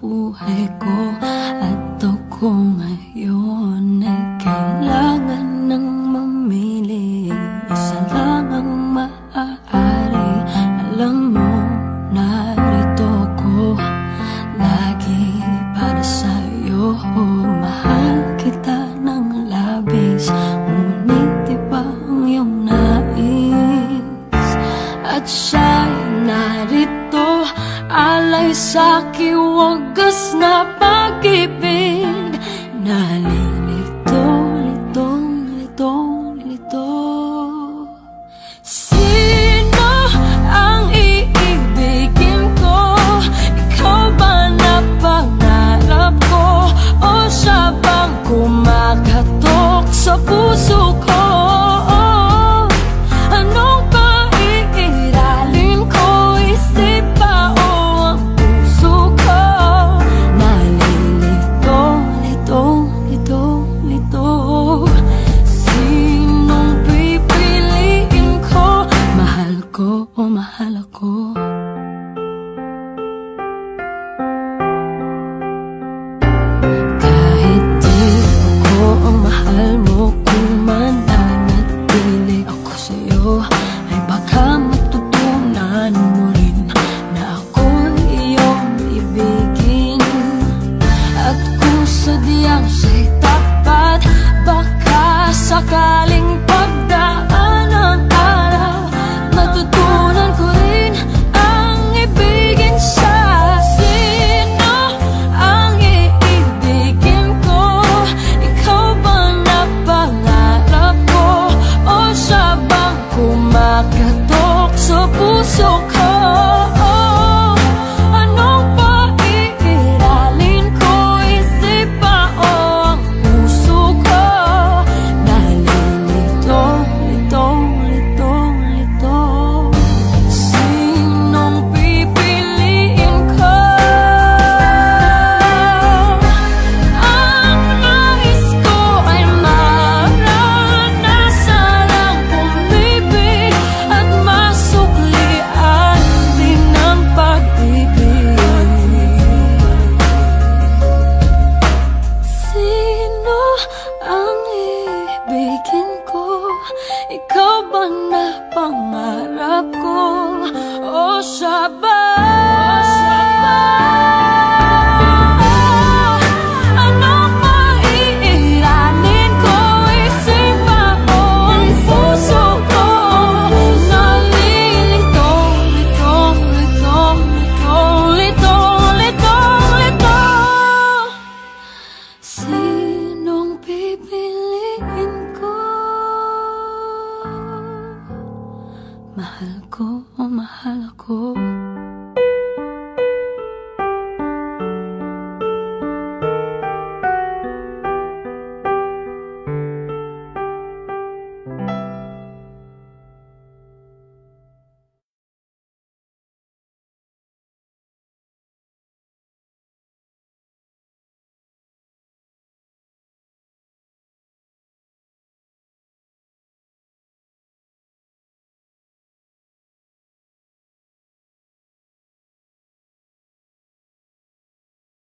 buhay ko. At ako ngayon ay kailangan ng mamili. Isa lang ang maaari. Alam mo, narito ko Lagi para sa'yo. Mahal kita ng labis. Ngunit iba ang iyong nais. At narito Alay sa kiwagas na pag-ibig. Nalilito ba na pangarap ko. O siya ba Mahal ko o mahal ako.